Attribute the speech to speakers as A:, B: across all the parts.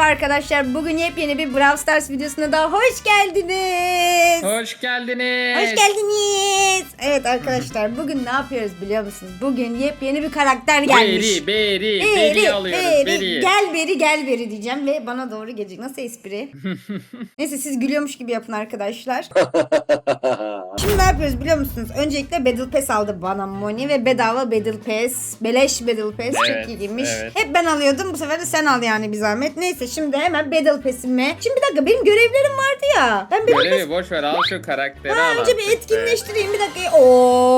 A: merhaba arkadaşlar. Bugün yepyeni bir Brawl Stars videosuna daha hoş geldiniz.
B: Hoş geldiniz.
A: Hoş geldiniz. Evet arkadaşlar bugün ne yapıyoruz biliyor musunuz? Bugün yepyeni bir karakter gelmiş.
B: Beri, beri, beri, alıyoruz.
A: Beri.
B: Beri.
A: Gel beri gel beri diyeceğim ve bana doğru gelecek. Nasıl espri? Neyse siz gülüyormuş gibi yapın arkadaşlar. Şimdi ne yapıyoruz biliyor musunuz? Öncelikle Battle Pass aldı bana Moni ve bedava Battle Pass. Beleş Battle Pass
B: Evet,
A: çok iyiymiş.
B: evet.
A: Hep ben alıyordum bu sefer de sen al yani bir zahmet. Neyse şimdi hemen Battle Pass'ime. Şimdi bir dakika benim görevlerim vardı ya. Ben Battle Pass
B: Görevi boş ver al şu karakteri
A: Ha,
B: al
A: önce bir
B: artık be.
A: etkinleştireyim bir dakika. Oo.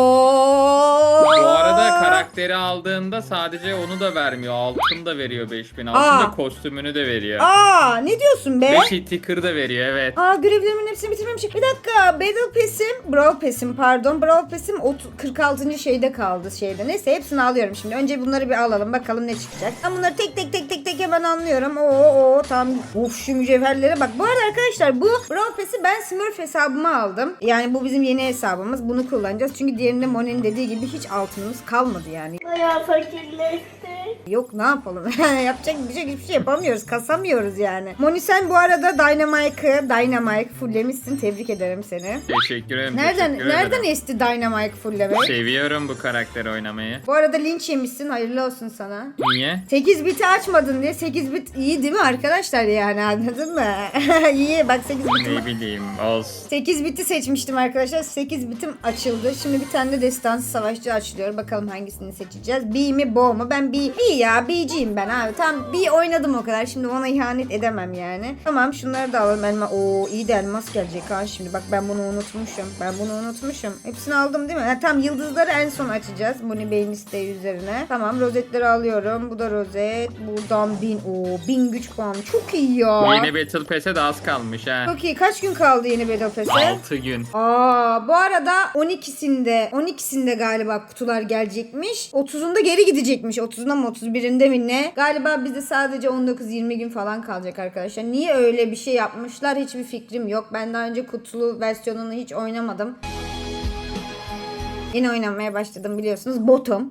B: Karakteri aldığında sadece onu da vermiyor. Altın da veriyor 5000. Altın
A: Aa.
B: da kostümünü de veriyor.
A: Aa ne diyorsun be?
B: 5 sticker da veriyor evet.
A: Aa görevlerimin hepsini bitirmemişim. Bir dakika Battle Pass'im, Brawl Pass'im pardon. Brawl Pass'im ot- 46. şeyde kaldı şeyde. Neyse hepsini alıyorum şimdi. Önce bunları bir alalım bakalım ne çıkacak. Ben bunları tek tek tek tek tek hemen anlıyorum. Oo oo tamam. Of şu mücevherlere bak. Bu arada arkadaşlar bu Brawl Pass'i ben Smurf hesabıma aldım. Yani bu bizim yeni hesabımız. Bunu kullanacağız. Çünkü diğerinde Moni'nin dediği gibi hiç altınımız kalmadı yani.
C: Bayağı fakirleşti.
A: Yok ne yapalım? Yapacak bir şey hiçbir şey yapamıyoruz. Kasamıyoruz yani. Moni sen bu arada Dynamike'ı Dynamike fulllemişsin. Tebrik ederim seni.
B: Teşekkür ederim.
A: Nereden
B: teşekkür
A: nereden
B: ederim.
A: esti Dynamike fulllemek?
B: Seviyorum bu karakteri oynamayı.
A: Bu arada linç yemişsin. Hayırlı olsun sana.
B: Niye?
A: 8 biti açmadın diye 8 bit iyi değil mi arkadaşlar yani anladın mı? iyi bak 8 bitim
B: Ne bileyim olsun.
A: 8 biti seçmiştim arkadaşlar. 8 bitim açıldı. Şimdi bir tane de destansı savaşçı açılıyor. Bakalım hangisini seçeceğiz. B mi Bo mu? Ben B. B ya B'ciyim ben abi. Tamam B oynadım o kadar. Şimdi ona ihanet edemem yani. Tamam şunları da alalım. Elma. Oo iyi de elmas gelecek ha şimdi. Bak ben bunu unutmuşum. Ben bunu unutmuşum. Hepsini aldım değil mi? Ha, tamam yıldızları en son açacağız. Bunu beyin isteği üzerine. Tamam rozetleri alıyorum. Bu da rozet. Buradan bin. Oo bin güç puanı. Çok iyi ya.
B: Yeni Battle Pass'e de az kalmış ha.
A: Çok iyi. Kaç gün kaldı yeni Battle Pass'e?
B: 6 gün.
A: Aa, bu arada 12'sinde 12'sinde galiba kutular gelecekmiş. 30'unda geri gidecekmiş. 30'unda mı 31'inde mi ne? Galiba bizde sadece 19-20 gün falan kalacak arkadaşlar. Niye öyle bir şey yapmışlar hiçbir fikrim yok. Ben daha önce kutulu versiyonunu hiç oynamadım. Yeni oynamaya başladım biliyorsunuz. Botum.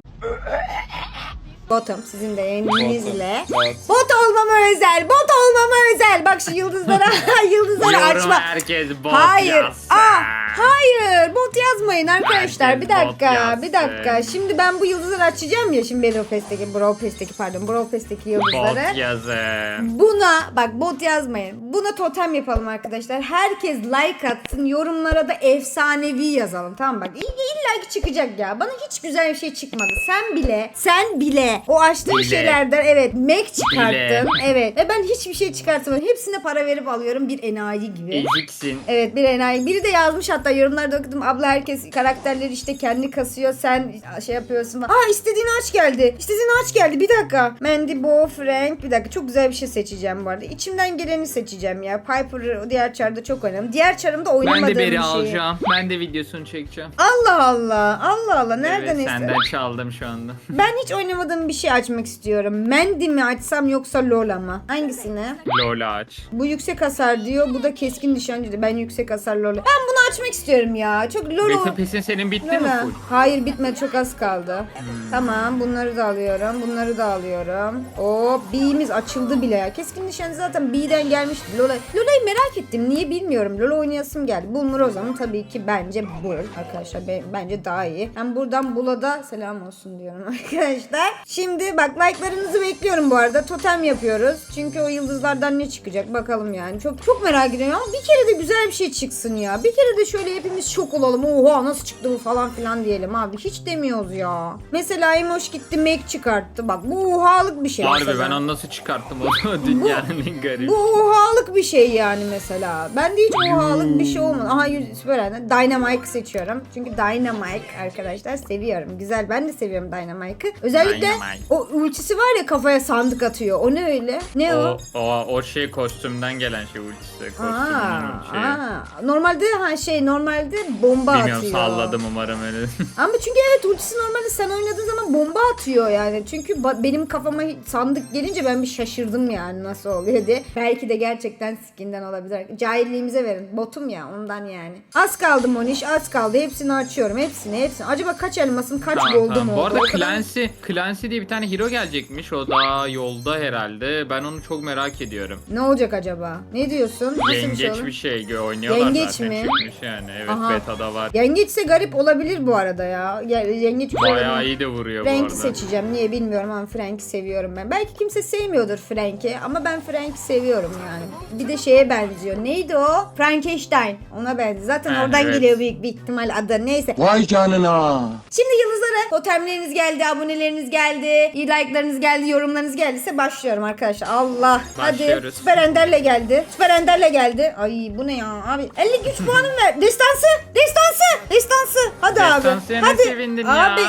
A: Botum sizin de yeminizle.
B: Bot.
A: Bot olmama özel. Bot olmama özel. Bak şu yıldızlara yıldızları
B: Yorum
A: açma.
B: herkes bot
A: Hayır.
B: yazsın.
A: Aa, hayır. Bot yazmayın arkadaşlar.
B: Herkes
A: Bir dakika.
B: bot.
A: Bir dakika. Şimdi ben bu yıldızları açacağım ya şimdi Battle Pass'teki, Brawl Pass'teki pardon, Brawl Pass'teki yıldızları.
B: Bot yazın.
A: Buna bak bot yazmayın. Buna totem yapalım arkadaşlar. Herkes like atsın. Yorumlara da efsanevi yazalım. Tamam bak. İ- İlla ki çıkacak ya. Bana hiç güzel bir şey çıkmadı. Sen bile, sen bile o açtığın
B: Bile.
A: şeylerden evet Mac çıkarttın.
B: Bile.
A: Evet. Ve ben hiçbir şey çıkartamadım. Hepsine para verip alıyorum bir enayi gibi.
B: Eziksin.
A: Evet bir enayi. Biri de yazmış hatta yorumlarda okudum. Abla herkes karakterleri işte kendi kasıyor. Sen şey yapıyorsun. Aa istediğin aç geldi. İstediğin aç geldi. Bir dakika. Mandy, Bo, Frank. Bir dakika. Çok güzel bir şey seçeceğim bu arada. İçimden geleni seçeceğim ya. Piper diğer çarda çok oynadım. Diğer çarımda oynamadığım
B: Ben de beri
A: bir şey.
B: alacağım. Ben de videosunu çekeceğim.
A: Allah Allah. Allah Allah. Nereden
B: evet, senden çaldım şu anda.
A: Ben hiç oynamadığım bir şey açmak istiyorum. Mandy mi açsam yoksa Lola mı? Hangisini?
B: Lola aç.
A: Bu yüksek hasar diyor. Bu da keskin nişancı diyor. Ben yüksek hasar Lola. Ben bunu açmak istiyorum ya. Çok Lola.
B: Battle Pass'in senin bitti mi
A: Lola.
B: full?
A: Hayır bitmedi çok az kaldı. Tamam bunları da alıyorum. Bunları da alıyorum. O B'miz açıldı bile ya. Keskin nişancı zaten B'den gelmişti. Lola. Lola'yı merak ettim. Niye bilmiyorum. Lola oynayasım geldi. Bulmur o zaman tabii ki bence Bull. Arkadaşlar be- bence daha iyi. Ben buradan Bull'a da selam olsun diyorum arkadaşlar. Şimdi bak like'larınızı bekliyorum bu arada. Totem yapıyoruz. Çünkü o yıldızlardan ne çıkacak bakalım yani. Çok çok merak ediyorum ama bir kere de güzel bir şey çıksın ya. Bir kere de şöyle hepimiz şok olalım. Oha nasıl çıktı bu falan filan diyelim abi. Hiç demiyoruz ya. Mesela Emoş gitti Mac çıkarttı. Bak bu ohalık bir şey
B: Harbi ben onu nasıl çıkarttım o dünyanın en garip.
A: Bu ohalık bir şey yani mesela. Ben de hiç ohalık bir şey olmadı. Aha anne. Dynamite seçiyorum. Çünkü Dynamite arkadaşlar seviyorum. Güzel. Ben de seviyorum Dynamite'ı. Özellikle
B: Dynamite.
A: o ultisi var ya kafaya sandık atıyor. O ne öyle? Ne o?
B: O, o, o şey kostümden gelen şey ultisi. Kostümün
A: Aa,
B: şey.
A: aa. Normalde ha şey normalde bomba
B: Bilmiyorum
A: atıyor.
B: salladım umarım öyle.
A: Ama çünkü evet ultisi normalde sen oynadığın zaman bomba atıyor yani. Çünkü ba- benim kafama sandık gelince ben bir şaşırdım yani nasıl oluyor diye. Belki de gerçekten skinden olabilir. Cahilliğimize verin. Botum ya ondan yani. Az kaldı Moniş az kaldı. Hepsini açıyorum. Hepsini hepsini. Acaba kaç elmasın kaç
B: Tamam,
A: gold'um
B: tamam.
A: oldu?
B: Bu arada Clancy, Clancy diye bir tane hero gelecekmiş. O da yolda herhalde. Ben onu çok merak ediyorum.
A: Ne olacak acaba? Ne diyorsun? Nasıl bir şey
B: Yengeç
A: olur?
B: bir şey oynuyorlar
A: Yengeç
B: zaten
A: mi?
B: çıkmış yani. Evet
A: Aha.
B: beta'da var.
A: Yengeçse garip olabilir bu arada ya. Ya- Yengeç güzel
B: Bayağı iyi de vuruyor bu
A: Frank'i
B: arada.
A: seçeceğim. Niye bilmiyorum ama Frank'i seviyorum ben. Belki kimse sevmiyordur Frank'i ama ben Frank'i seviyorum yani. Bir de şeye benziyor. Neydi o? Frankenstein. Ona benziyor. Zaten
B: Ha,
A: oradan
B: evet.
A: geliyor büyük bir ihtimal adı. Neyse.
C: Vay canına.
A: Şimdi yıldızlara totemleriniz geldi, aboneleriniz geldi, iyi like'larınız geldi, yorumlarınız geldiyse başlıyorum arkadaşlar. Allah. Hadi.
B: Başlıyoruz.
A: Süper Ender'le geldi. Süper Ender'le geldi. Ay bu ne ya abi? 50 güç puanım ver. Destansı. Destansı. Destansı. Hadi abi.
B: Destansıya ne
A: Hadi.
B: sevindin ya?
A: abi.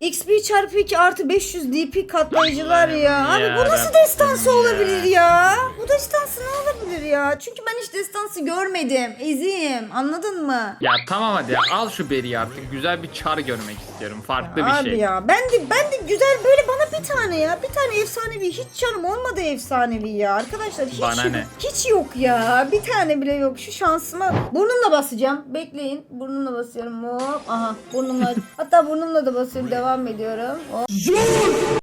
A: XP çarpı 2 artı 500 DP katlayıcılar ya. Abi bu nasıl destansı
B: ya.
A: olabilir ya? Bu destansı ne olabilir ya? Çünkü ben hiç destansı görmedim. Eziyim. Anladın mı?
B: Ya tamam hadi al şu beriyi artık. Güzel bir çar görmek istiyorum. Farklı bir
A: Abi
B: şey.
A: ya ben de ben de güzel böyle bana bir tane ya bir tane efsanevi hiç canım olmadı efsanevi ya arkadaşlar hiç
B: Bana ne?
A: hiç yok ya bir tane bile yok şu şansıma burnumla basacağım bekleyin burnumla basıyorum hop aha burnumla hatta burnumla da basıyorum devam ediyorum hop.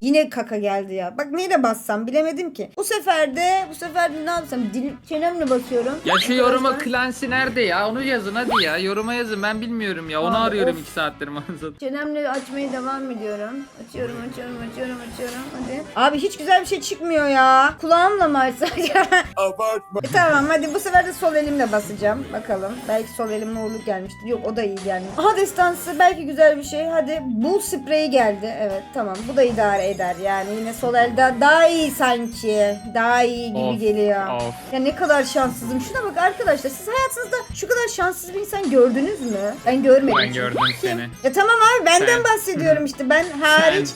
A: Yine kaka geldi ya bak neyle bassam bilemedim ki bu sefer de bu sefer de ne yapsam dil çenemle basıyorum
B: Ya şu yoruma Clancy nerede ya? Onu yazın hadi ya. Yoruma yazın. Ben bilmiyorum ya. Onu
A: Abi,
B: arıyorum
A: of.
B: iki saattir mağazada.
A: Çenemle açmaya devam ediyorum. Açıyorum, açıyorum, açıyorum, açıyorum. Hadi. Abi hiç güzel bir şey çıkmıyor ya. Kulağımla mı açsak?
C: Abartma.
A: E tamam hadi bu sefer de sol elimle basacağım. Bakalım. Belki sol elimle uğurluk gelmiştir. Yok o da iyi gelmiş. Aha destansı belki güzel bir şey. Hadi bul spreyi geldi. Evet tamam bu da idare eder. Yani yine sol elde daha iyi sanki. Daha iyi gibi
B: Of,
A: geliyor.
B: of.
A: Ya ne kadar şanssızım. Şuna bak arkadaşlar siz hayatınızda şu kadar şanssız bir insan gördünüz mü? Ben görmedim.
B: Ben
A: çünkü.
B: gördüm seni.
A: Ya tamam abi benden
B: Sen.
A: bahsediyorum işte. Ben hariç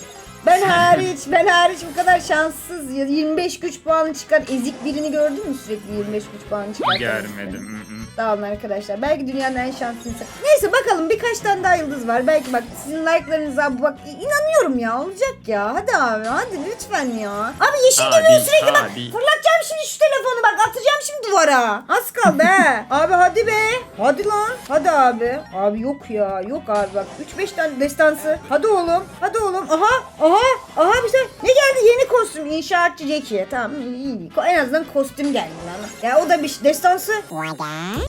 A: ben hariç, ben hariç bu kadar şanssız. ya 25 güç puanı çıkar. Ezik birini gördün mü sürekli 25 güç puanı çıkar?
B: Görmedim. hı hı.
A: Arkadaşlar. Belki dünyanın en şanslı insanı. Neyse bakalım birkaç tane daha yıldız var. Belki bak sizin like'larınıza bak inanıyorum ya olacak ya. Hadi abi hadi lütfen ya. Abi yeşil
B: Hadi,
A: sürekli bak.
B: hadi.
A: Fırlatacağım şimdi şu telefonu bak atacağım şimdi duvara. Az kaldı he. abi hadi be. Hadi lan. Hadi abi. Abi yok ya. Yok abi bak. 3-5 tane destansı. Hadi oğlum. Hadi oğlum. Aha. Aha. Aha bir şey. Ne geldi? Yeni kostüm. İnşaatçı Jackie. Tamam iyi. iyi. En azından kostüm geldi lan. Ya o da bir şey. Destansı.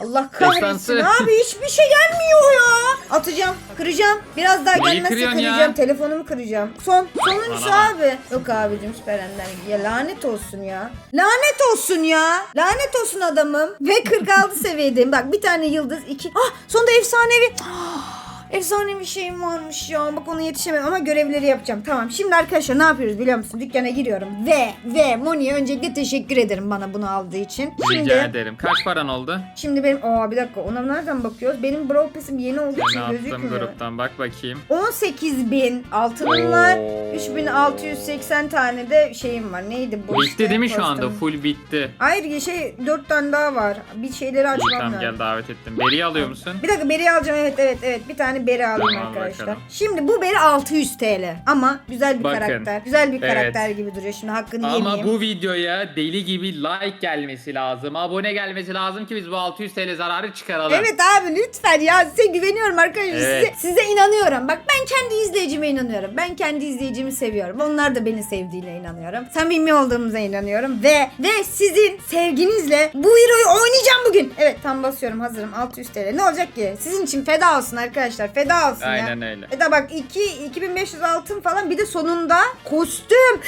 A: Allah kahretsin.
B: Destansı.
A: Abi hiçbir şey gelmiyor ya. Atacağım. Kıracağım. Biraz daha
B: Neyi
A: gelmezse
B: kırıyorsun ya?
A: kıracağım. Telefonumu kıracağım. Son. Sonuncusu
B: Bana
A: abi. Yok abicim süper ender. Ya lanet olsun ya. Lanet olsun ya. Lanet olsun adamım. Ve 46 seviyedeyim. Bak bir tane yıldız. iki. Ah sonunda efsanevi. Ah, Efsane bir şeyim varmış ya. Bak ona yetişemedim ama görevleri yapacağım. Tamam. Şimdi arkadaşlar ne yapıyoruz biliyor musun? Dükkana giriyorum. Ve ve Moni'ye öncelikle teşekkür ederim bana bunu aldığı için. Şimdi
B: Rica ederim. Kaç paran oldu?
A: Şimdi benim aa bir dakika ona nereden bakıyoruz? Benim Brawl Pass'im yeni olduğu için
B: attım
A: gözükmüyor.
B: gruptan. Bak bakayım.
A: 18 bin altınım var.
B: Oo.
A: 3680 tane de şeyim var. Neydi bu işte?
B: Bitti değil mi şu anda? Full bitti.
A: Hayır şey 4 tane daha var. Bir şeyleri açmam
B: tamam
A: lazım.
B: gel davet ettim. Beri alıyor musun?
A: Bir dakika beri alacağım evet evet evet. Bir tane beri alayım
B: Tamam,
A: arkadaşlar.
B: bakalım.
A: Şimdi bu beri 600 TL. Ama güzel bir
B: Bakın.
A: karakter. Güzel bir
B: Evet.
A: karakter gibi duruyor. Şimdi hakkını
B: Ama
A: yemeyeyim.
B: bu videoya deli gibi like gelmesi lazım. Abone gelmesi lazım ki biz bu 600 TL zararı çıkaralım.
A: Evet abi lütfen ya size güveniyorum arkadaşlar.
B: Evet.
A: Size, size inanıyorum. Bak ben kendi izleyicime inanıyorum. Ben kendi izleyicimi seviyorum. Onlar da beni sevdiğine inanıyorum. Samimi olduğumuza inanıyorum. Ve ve sizin sevginizle bu hero'yu oynayacağım bugün. Evet tam basıyorum hazırım 600 TL. Ne olacak ki? Sizin için feda olsun arkadaşlar. Feda olsun ya.
B: Aynen öyle.
A: Feda bak 2 2500 altın falan bir de sonunda kostüm.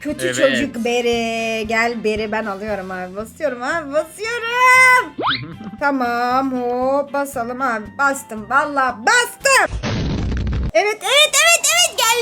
A: Kötü
B: Evet.
A: çocuk Beri. Gel Beri ben alıyorum abi. Basıyorum abi basıyorum. tamam hop basalım abi. Bastım valla bastım. Evet evet evet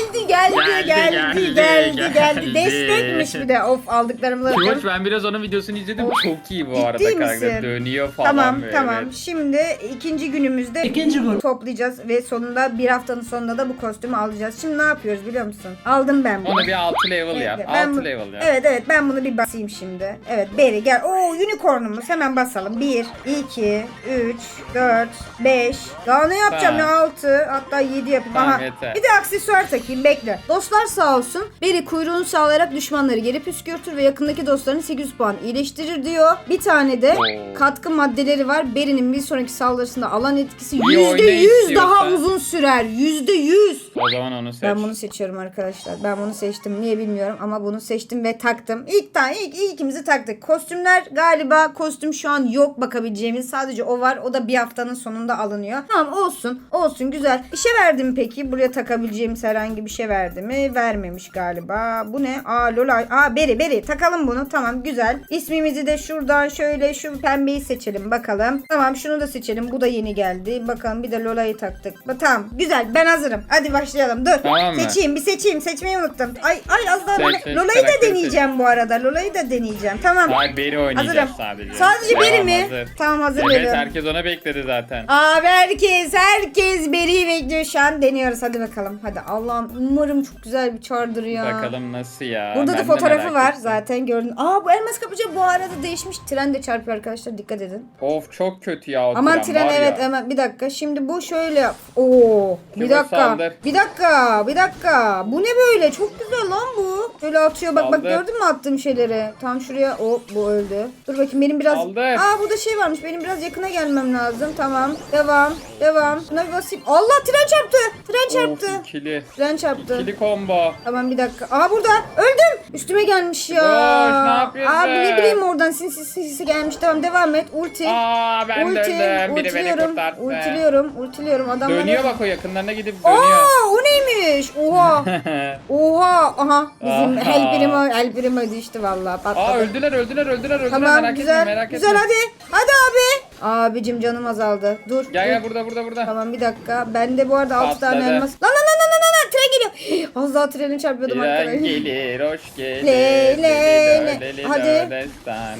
A: geldi geldi
B: Geldi,
A: geldi
B: geldi,
A: geldi geldi.
B: geldi.
A: Destekmiş bir de. Of aldıklarımıza
B: Kıvanç
A: bakın.
B: ben biraz onun videosunu izledim.
A: Of.
B: Çok iyi bu
A: Ciddi
B: arada karakter.
A: misin?
B: Dönüyor falan
A: Tamam
B: böyle.
A: tamam. Şimdi ikinci günümüzde
D: İkinci gün.
A: toplayacağız ve sonunda bir haftanın sonunda da bu kostümü alacağız. Şimdi ne yapıyoruz biliyor musun? Aldım ben bunu.
B: Onu bir 6 level yap.
A: Evet, ben
B: 6
A: bu-
B: level yap.
A: Evet evet ben bunu bir basayım şimdi. Evet Beri gel. Oo unicornumuz hemen basalım. 1, 2, 3, 4, 5. Daha ne yapacağım
B: Tamam.
A: ya 6 hatta 7 yapayım.
B: Tamam,
A: Aha.
B: yeter.
A: Bir de aksesuar takayım bekle. Dostlar sağ olsun. Beri kuyruğunu sağlayarak düşmanları geri püskürtür ve yakındaki dostların 800 puan iyileştirir diyor. Bir tane de katkı maddeleri var. Beri'nin bir sonraki saldırısında alan etkisi
B: İyi oyna
A: %100 daha uzun sürer. %100.
B: O zaman onu seç.
A: Ben bunu seçiyorum arkadaşlar. Ben bunu seçtim. Niye bilmiyorum ama bunu seçtim ve taktım. İlk tane ilk, ilk ikimizi taktık. Kostümler galiba kostüm şu an yok bakabileceğimiz. Sadece o var. O da bir haftanın sonunda alınıyor. Tamam olsun. Olsun güzel. Bir şey verdi mi peki? Buraya takabileceğimiz herhangi bir şey verdi mi? Vermemiş galiba. Bu ne? Aa Lola. Aa Beri Beri. Takalım bunu. Tamam güzel. İsmimizi de şuradan şöyle şu pembeyi seçelim bakalım. Tamam şunu da seçelim. Bu da yeni geldi. Bakalım bir de Lola'yı taktık. Ba- Tamam güzel. Ben hazırım. Hadi başlayalım. Dur.
B: Tamam mı?
A: Seçeyim bir seçeyim. Seçmeyi unuttum. Ay ay az daha
B: Seç, seç,
A: Lola'yı da
B: karakteri
A: deneyeceğim bu arada. Lola'yı da deneyeceğim. Tamam.
B: Hayır beri oynayacağız
A: Hazırım.
B: sadece.
A: Sadece
B: Tamam,
A: beri mi?
B: hazır.
A: Tamam hazır
B: Evet
A: veriyorum.
B: herkes ona bekledi zaten.
A: Abi herkes herkes Beri'yi bekliyor şu an deniyoruz hadi bakalım hadi Allah'ım umarım çok güzel bir çardır ya.
B: Bakalım nasıl ya.
A: Burada
B: Ben
A: da fotoğrafı var
B: ettim.
A: zaten gördün. Aa bu elmas kapıcı bu arada değişmiş. Tren de çarpıyor arkadaşlar dikkat edin.
B: Of çok kötü ya o
A: Aman
B: tren
A: tren evet
B: ya.
A: hemen bir dakika. Şimdi bu şöyle. Oo bir dakika.
B: saldır.
A: Bir dakika. Bir dakika. Bu ne böyle? Çok güzel lan bu. Şöyle atıyor bak bak
B: Saldır.
A: gördün mü attığım şeyleri? Tam şuraya. O bu öldü. Dur bakayım benim biraz.
B: Saldır.
A: Aa burada şey varmış. Benim biraz yakına gelmem lazım. Tamam. Devam. Devam. Buna bir basayım. Allah tren çarptı. Tren çarptı.
B: Of ikili.
A: Tren çarptı.
B: İkili combo.
A: Tamam bir dakika. Aa burada. Öldüm. Üstüme gelmiş ya.
B: Boş, ne yapıyorsun?
A: Abi ne bileyim oradan sinsi sinsi gelmiş. Tamam devam et. Ulti.
B: Aa ben
A: Ulti.
B: de öldüm. Biri beni
A: ultiliyorum.
B: kurtarsın.
A: Ultiliyorum. Ultiliyorum. Adamları.
B: Dönüyor bak o yakınlarına gidip dönüyor.
A: Aa o neymiş? Oha. Oha. Aha. Bizim
B: Aha.
A: el primo, el primo düştü vallahi. Patladı.
B: Aa öldüler öldüler öldüler öldüler
A: Tamam
B: merak
A: güzel.
B: etme merak
A: güzel
B: etme.
A: hadi. Hadi abi. Abicim canım azaldı. Dur.
B: Gel
A: dur.
B: gel burada burada burada.
A: Tamam bir dakika. Bende bu arada 6 tane elmas. Lan lan lan lan lan lan. Tren geliyor. Az daha treni çarpıyordum
B: Tren
A: arkadaşlar.
B: gelir hoş gelir.
A: Le, le, le.
B: Lili,
A: Hadi.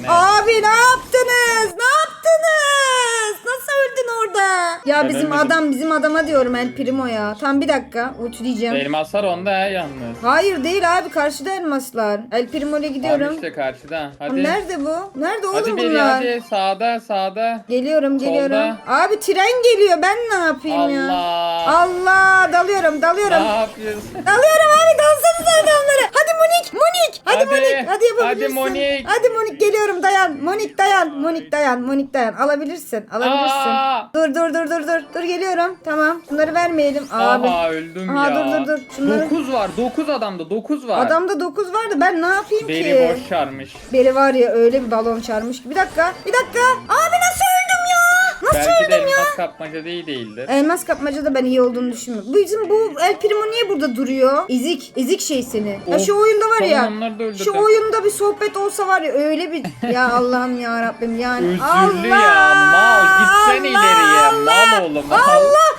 A: Abi ne yaptınız? Ne yaptınız? Nasıl öldün orada? Ya
B: Ben
A: bizim
B: ölmedim.
A: adam bizim adama diyorum El Primo ya. Tam bir dakika. Ultileyeceğim.
B: Elmaslar onda ha yalnız.
A: Hayır değil abi karşıda elmaslar. El Primo ile
B: Tamam
A: gidiyorum.
B: işte karşıda. Hadi.
A: Nerede bu? Nerede oğlum
B: Hadi biri
A: bunlar?
B: hadi sağda sağda.
A: Geliyorum geliyorum. Abi tren geliyor ben ne yapayım ya?
B: Allah.
A: Allah dalıyorum dalıyorum.
B: Ne yapıyorsun?
A: Dalıyorum abi dalsanıza adamları. Hadi Monik Monik. Hadi,
B: Hadi.
A: Monik. Hadi yapabilirsin.
B: Hadi Monik.
A: Hadi Monik geliyorum dayan. Monik dayan. Monik dayan. Monik dayan. Alabilirsin. Alabilirsin.
B: Aa.
A: Dur dur dur dur dur. Dur geliyorum. Tamam. Bunları vermeyelim. Abi.
B: Aha öldüm
A: Aha,
B: ya.
A: dur, dur, dur. Şunları-
B: 9 var 9 adamda 9 var.
A: Adamda 9 vardı. Ben ne yapayım ki?
B: boş çarmış.
A: Biri var ya öyle bir balon çarmış ki. Bir dakika. Bir dakika. Abi nasıl? Nasıl
B: Belki de
A: öldüm ya?
B: elmas kapmaca değil değildir.
A: Elmas kapmacada ben iyi olduğunu düşünmüyorum. Bizim bu El Primo niye burada duruyor? Ezik. Ezik şey seni. Ya
B: Of,
A: şu oyunda var ya.
B: tamam, onları da öldürdüm.
A: Şu oyunda bir sohbet olsa var ya öyle bir ya Allah'ım ya Rabbim yani.
B: Özürlü ya mal gitsen ileriye mal oğlum.
A: Allah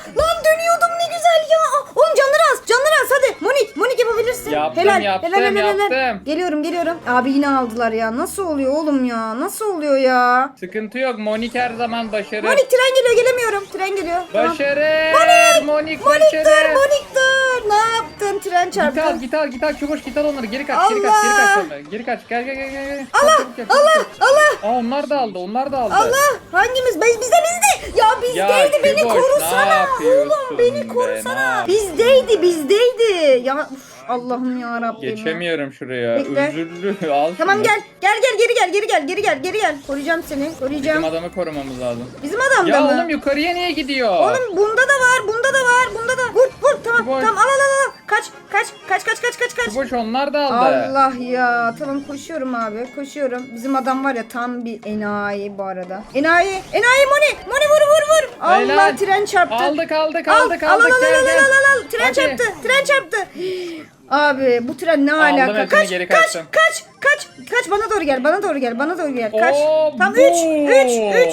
A: yapabilirsin.
B: Yaptım,
A: helal,
B: yaptım,
A: helal, helal, helal.
B: yaptım.
A: Geliyorum geliyorum. Abi yine aldılar ya. Nasıl oluyor oğlum ya? Nasıl oluyor ya?
B: Sıkıntı yok Monik her zaman başarır.
A: Monik tren geliyor gelemiyorum. Tren geliyor. Tamam.
B: Başarır.
A: Monik!
B: Monik
A: Monik dur. Monik dur. Ne yaptın? Tren
B: Git al
A: çarptı.
B: git al git al çubuş git al onları geri kaç geri kaç geri
A: Allah!
B: kaç onları. Geri kaç gel gel gel gel.
A: Allah Allah Allah.
B: Aa onlar da aldı onlar da aldı.
A: Allah hangimiz? Biz, bizde bizde. Ya bizdeydi
B: Ya
A: beni
B: Küboş,
A: korusana.
B: ne yapıyorsun
A: Oğlum beni
B: be,
A: korusana.
B: ne
A: Bizdeydi bizdeydi. Ya uf, Allah'ım ya Rabbim. ya.
B: Geçemiyorum şuraya.
A: Bekle.
B: Özürlü al
A: Tamam
B: şunu.
A: gel. Gel gel geri gel geri gel geri gel geri gel. Koruyacağım seni. Koruyacağım.
B: Bizim adamı korumamız lazım.
A: Bizim adam
B: Ya
A: da mı?
B: oğlum yukarıya niye gidiyor?
A: Oğlum bunda da var, bunda da var, bunda da. Vur, vur. Tamam,
B: Küboş.
A: tamam. Al al al. al. Kaç, kaç, kaç, kaç, kaç, kaç, kaç.
B: Çubuş onlar da aldı.
A: Allah ya. Tamam koşuyorum abi. Koşuyorum. Bizim adam var ya tam bir enayi bu arada. Enayi. Enayi Moni. Moni vur vur vur. Allah
B: Helal.
A: tren çarptı.
B: Aldık aldık
A: Al,
B: aldık
A: al, al,
B: aldık
A: al, al,
B: gel.
A: al, al, al. Tren
B: Hadi.
A: çarptı. Tren çarptı. Abi bu tren ne
B: Aldım
A: alaka?
B: hepsini,
A: Kaç,
B: geri
A: kaç,
B: kaçtım.
A: kaç, kaç, kaç. Bana doğru gel. Bana doğru gel. Bana doğru gel. Kaç.
B: Oo,
A: Tam 3
B: boom.
A: 3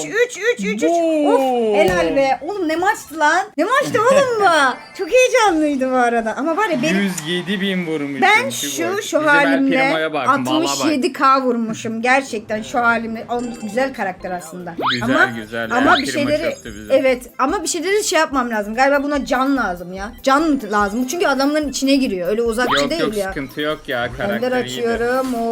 A: 3 3 3 3 3. Of helal be. Oğlum ne maçtı lan? Ne maçtı oğlum bu? Çok heyecanlıydı bu arada. Ama var ya benim
B: 107 bin vurmuşsun.
A: ben şu şu halimle
B: Primo'ya bak, mala bak.
A: 67k vurmuşum. Gerçekten şu halimle. Oğlum güzel karakter aslında.
B: Güzel,
A: ama,
B: güzel.
A: Ama bir şeyleri evet ama bir şeyleri şey yapmam lazım. Galiba buna can lazım ya. Can lazım? Çünkü adamların içine giriyor. Öyle uzakçı
B: Yok
A: değil
B: yok
A: ya.
B: sıkıntı yok ya
A: Ender
B: karakter iyiydi.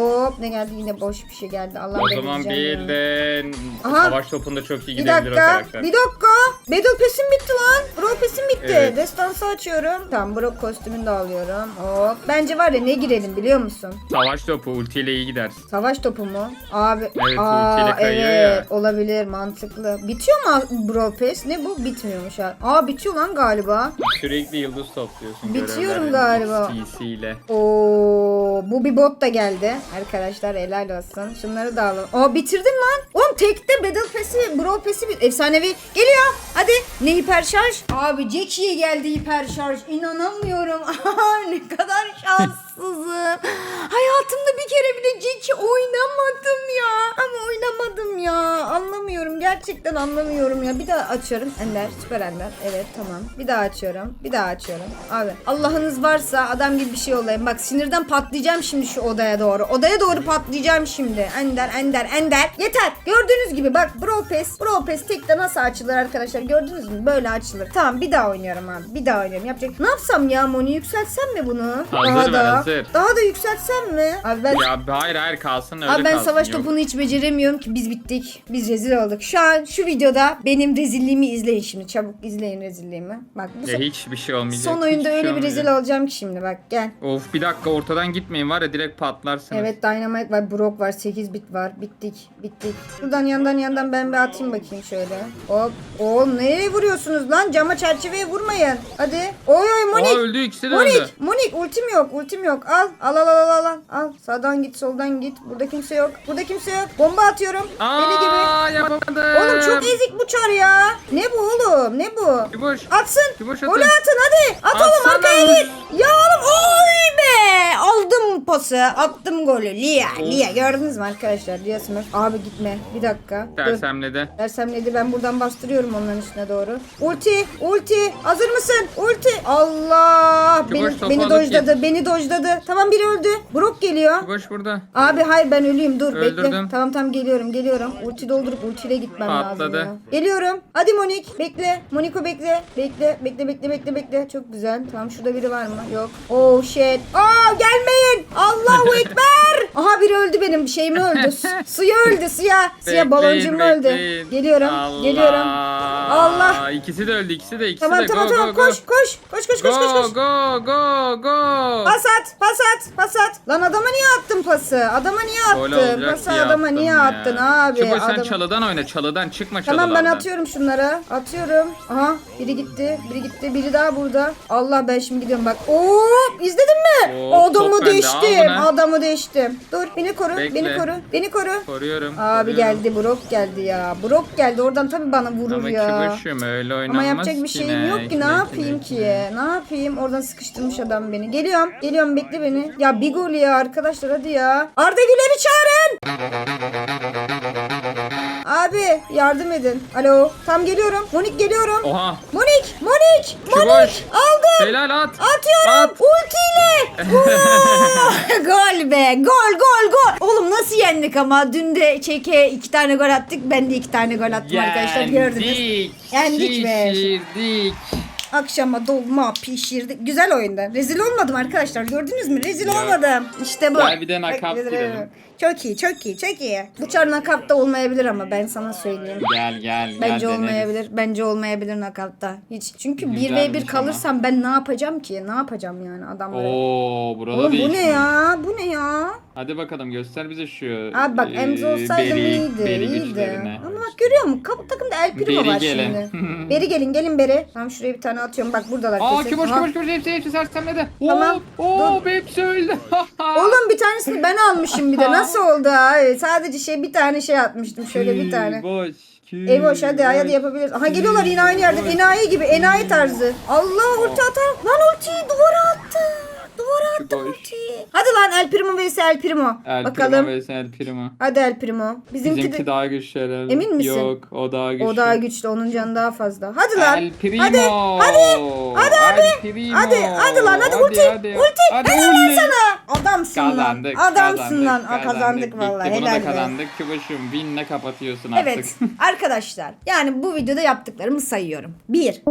A: Hop ne geldi yine boş bir şey geldi. Allah
B: O zaman bir
A: ya.
B: de
A: Aha.
B: savaş topunda çok iyi
A: Bir
B: gidebilir o
A: dakika,
B: karakter.
A: bir dakika. Battle Pass'im bitti lan. Bro Pass'im bitti.
B: Evet.
A: Destansı açıyorum. Tamam Bro kostümünü de alıyorum. Hop. Bence var ya ne girelim biliyor musun?
B: Savaş topu ultiyle iyi gidersin.
A: Savaş topu mu? Abi.
B: Evet,
A: aa,
B: ultiyle kayıyor
A: evet. Olabilir mantıklı. Bitiyor mu Bro Pass? Ne bu? Bitmiyormuş ha. Aa bitiyor lan galiba.
B: Sürekli yıldız topluyorsun.
A: Bitiyorum galiba.
B: CC ile.
A: Oo, bu bir bot da geldi. Arkadaşlar helal olsun. Şunları da alalım. Aa bitirdim lan. Oğlum tekte Battle Pass'i, Bro Pass'i bir efsanevi geliyor. Hadi ne hiper şarj? Abi Jackie'ye geldi hiper şarj. İnanamıyorum. ne kadar şanssızım. Hayatımda bir kere bile Jackie oynamadım ya. Ama oynamadım ya. Anlamıyorum. Gerçekten anlamıyorum ya. Bir daha açıyorum. Ender, süper Ender. Evet tamam. Bir daha açıyorum. Bir daha açıyorum. Abi Allah'ınız varsa adam gibi bir şey olayım. Bak sinirden patlayacağım şimdi şu odaya doğru. Odaya doğru patlayacağım şimdi. Ender, Ender, Ender. Yeter. Gördüğünüz gibi bak Bro Pass. Bro Pass tekte nasıl açılır arkadaşlar? Gördünüz mü? Böyle açılır. Tamam bir daha oynuyorum abi. Bir daha oynuyorum. Yapacak. Ne yapsam ya Moni? Yükseltsem mi bunu?
B: Hazır
A: daha
B: ver,
A: da.
B: hazır.
A: Daha da yükseltsem mi? Abi ben
B: Ya hayır hayır kalsın öyle
A: Abi ben
B: kalsın.
A: savaş
B: yok.
A: topunu hiç beceremiyorum ki biz bittik. Biz rezil olduk. Şu an şu videoda benim rezilliğimi izleyin şimdi. Çabuk izleyin rezilliğimi. Bak bu
B: Ya
A: son,
B: hiçbir şey olmayacak.
A: son oyunda
B: hiçbir
A: öyle
B: şey
A: bir rezil olacağım ki şimdi bak gel.
B: Of bir dakika ortadan gitmeyin var ya direkt patlarsınız.
A: Evet Dynamite var, Brock var, 8 bit var. Bittik, bittik. Şuradan yandan yandan ben bir atayım bakayım şöyle. Hop. Oğlum nereye vuruyorsunuz lan? Cama çerçeveye vurmayın. Hadi. Oy oy Monik.
B: Aa öldü ikisi de
A: Monik,
B: öldü.
A: Monik ultim yok, ultim yok. Al, al al al al al. Al. Sağdan git, soldan git. Burada kimse yok. Burada kimse yok. Bomba atıyorum. Deli gibi.
B: Aa yapamadım.
A: Oğlum çok ezik bu çar ya. Ne bu oğlum? Ne bu?
B: Kiboş.
A: Atsın.
B: Kiboş
A: Golü
B: atın.
A: atın hadi. At oğlum
B: Atsana.
A: arkaya git. Ya oğlum oy be. Aldım pası. Attım golü. Lia. Lia gördünüz mü arkadaşlar? Lia Smurf. Abi gitme. Bir dakika. Dur.
B: Sersemledi.
A: Sersemledi ben buradan bastırıyorum onların üstüne doğru. Ulti, ulti. Hazır mısın? Ulti. Allah.
B: Şu
A: Beni,
B: topu
A: beni
B: alıp
A: dojladı, beni dojladı. Tamam biri öldü. Brock geliyor.
B: Kiboş burada.
A: Abi hayır ben öleyim dur bekle.
B: Öldürdüm.
A: Tamam tamam geliyorum geliyorum. Ulti doldurup ultiyle gitmem
B: Patladı.
A: lazım ya. Geliyorum. Hadi Monik bekle. Moniko bekle. Bekle bekle bekle bekle bekle. Çok güzel. Tamam şurada biri var mı? Yok. Oh shit. Aa gelmeyin. Allahu ekber. Aha biri öldü benim. Şeyimi öldü. Su- suya öldü suya. Suya
B: Bekleyin,
A: baloncum öldü.
B: bekleyin.
A: Geliyorum.
B: Allah.
A: Geliyorum. Allah.
B: İkisi de öldü ikisi de ikisi
A: Tamam
B: de.
A: tamam
B: go,
A: tamam
B: go, go.
A: koş koş. Koş koş koş koş
B: Go
A: koş.
B: go go go.
A: Pas at, pas at, pas at. Lan adama niye attın pası? Adama niye attın? Pası
B: diye
A: adama
B: attım
A: niye
B: ya.
A: attın abi?
B: Kiboş sen
A: Adam-
B: çalıdan oyna çalıdan çıkma
A: Tamam ben atıyorum şunları. Atıyorum. Aha biri gitti. Biri gitti. Biri daha burada. Allah ben şimdi gidiyorum bak. Oo izledin mi?
B: Oo,
A: Adamı
B: bende. Al
A: değiştim.
B: bunu.
A: Adamı değiştim. Dur beni koru.
B: Bekle.
A: Beni koru. Beni koru.
B: Koruyorum.
A: Abi
B: koruyorum.
A: geldi Brock geldi ya. Brock geldi. Oradan tabii bana vurur
B: Ama
A: ya.
B: kiboşum öyle oynanmaz
A: Ama yapacak bir şeyim yok ki. Ne yapayım ki? Ne yapayım? Oradan sıkıştırmış adam beni. Geliyorum. Geliyorum bekle beni. Ya bir gol ya arkadaşlar hadi ya. Arda Güler'i çağırın. Abi yardım edin. Alo. Tam geliyorum. Monik geliyorum.
B: Oha.
A: Monik. Monik. Monik.
B: Kiboş.
A: Aldım.
B: Helal at.
A: Atıyorum.
B: At.
A: Ultiyle. Oo! gol be. Gol gol gol. Oğlum nasıl yendik ama. Dün de çeke iki tane gol attık. Ben de iki tane gol attım arkadaşlar. Gördünüz.
B: Yendik.
A: Yendik be.
B: Şişirdik.
A: Akşama dolma pişirdik. Güzel oyunda. Rezil olmadım arkadaşlar. Gördünüz mü? Rezil
B: Yok.
A: olmadım. İşte bu.
B: Gel bir de nakavt girelim.
A: Çok iyi, çok iyi, çok iyi. Bu çar nakavtta olmayabilir ama ben sana söyleyeyim.
B: Gel gel gel.
A: Bence
B: deneriz.
A: olmayabilir. Bence olmayabilir nakavtta. Hiç. Çünkü
B: Güzelmiş
A: 1v1
B: ama.
A: kalırsam ben ne yapacağım ki? Ne yapacağım yani adamlara?
B: Oo burada
A: Oğlum bu ne ya? Bu ne ya?
B: Hadi bakalım göster bize şu.
A: Abi bak
B: eee,
A: Emze olsaydı
B: beri-
A: iyiydi.
B: beri
A: iyiydi.
B: güçlerini.
A: Ama bak görüyor musun? Kap takımda El Primo
B: Beri
A: var
B: gelin.
A: şimdi. beri gelin gelin beri. Tamam şuraya bir tane atıyorum. Bak buradalar.
B: Aa
A: kesin.
B: kiboş
A: Aha.
B: kiboş kiboş hepsi hepsi sersemledi.
A: Tamam,
B: Oo, oo hepsi öldü.
A: Oğlum bir tanesini ben almışım bir de. Nasıl oldu abi? Sadece şey bir tane şey atmıştım. Şöyle bir tane.
B: Kiboş.
A: Ey boş hadi hadi yapabiliriz. Aha geliyorlar yine aynı yerden. Enayi gibi. Enayi tarzı. Allah ulti atar. Lan ultiyi duvara attı. Duvara
B: Boş.
A: Hadi lan El Primo vs El Primo.
B: El
A: Bakalım.
B: Primo vs El Primo.
A: Hadi El Primo. Bizimki,
B: Bizimki
A: de...
B: daha güçlü herhalde.
A: Emin misin?
B: Yok o daha güçlü.
A: O daha güçlü. Onun canı daha fazla. Hadi lan.
B: El Primo.
A: Hadi. Hadi. Hadi abi.
B: El Primo.
A: Hadi. Hadi lan. Hadi, ulti.
B: hadi.
A: Ulti.
B: Hadi
A: Helal lan
B: ulti.
A: sana. Adamsın
B: Kazandık.
A: lan. Adamsın
B: kazandık,
A: lan. Aa, kazandık vallahi.
B: Bitti, bunu da
A: Helal
B: kazandık. Kübüşüm winle kapatıyorsun artık.
A: Evet arkadaşlar yani bu videoda yaptıklarımı sayıyorum. 1.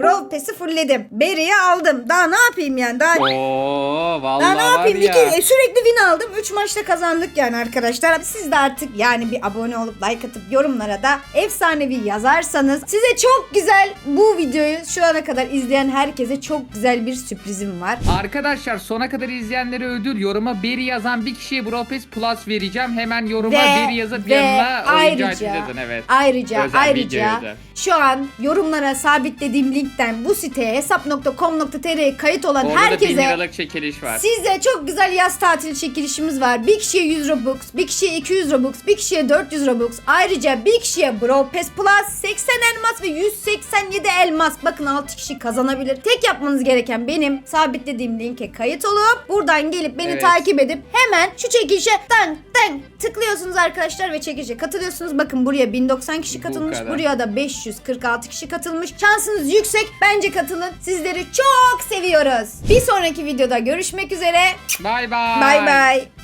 A: Brawl Pass'i fullledim. Berry'i aldım. Daha ne yapayım yani? Daha,
B: Oo vallahi
A: daha ne yapayım?
B: ya.
A: İki, e, sürekli win aldım. 3 maçta kazandık yani arkadaşlar. Siz de artık yani bir abone olup like atıp yorumlara da efsanevi yazarsanız size çok güzel bu videoyu şu ana kadar izleyen herkese çok güzel bir sürprizim var.
B: Arkadaşlar sona kadar izleyenlere ödül yoruma Beri yazan bir kişiye Brawl Pass Plus vereceğim. Hemen yoruma
A: Ve-
B: Beri yazıp
A: ve
B: yanına oyuncu
A: ayrıca-
B: açacağız. Evet.
A: Ayrıca
B: Özel,
A: ayrıca şu an yorumlara sabitlediğim linkten bu siteye hesap.com.tr'ye kayıt olan
B: Orada da 1000
A: herkese
B: liralık çekiliş var.
A: Size çok güzel yaz tatili çekilişimiz var. Bir kişiye 100 Robux, bir kişiye 200 Robux, bir kişiye 400 Robux. Ayrıca bir kişiye Brawl Pass Plus 80 elmas ve 187 elmas. Bakın 6 kişi kazanabilir. Tek yapmanız gereken benim sabitlediğim linke kayıt olup buradan gelip beni
B: Evet.
A: takip edip hemen şu çekilişe tan tan tıklıyorsunuz arkadaşlar ve çekilişe katılıyorsunuz. Bakın buraya 1090 kişi
B: Bu
A: katılmış.
B: kadar.
A: Buraya da 546 kişi katılmış. Şansınız yüksek. Bence katılın. Sizleri çok seviyoruz. Bir sonraki videoda görüşmek üzere.
B: Bay bay.
A: Bay bay.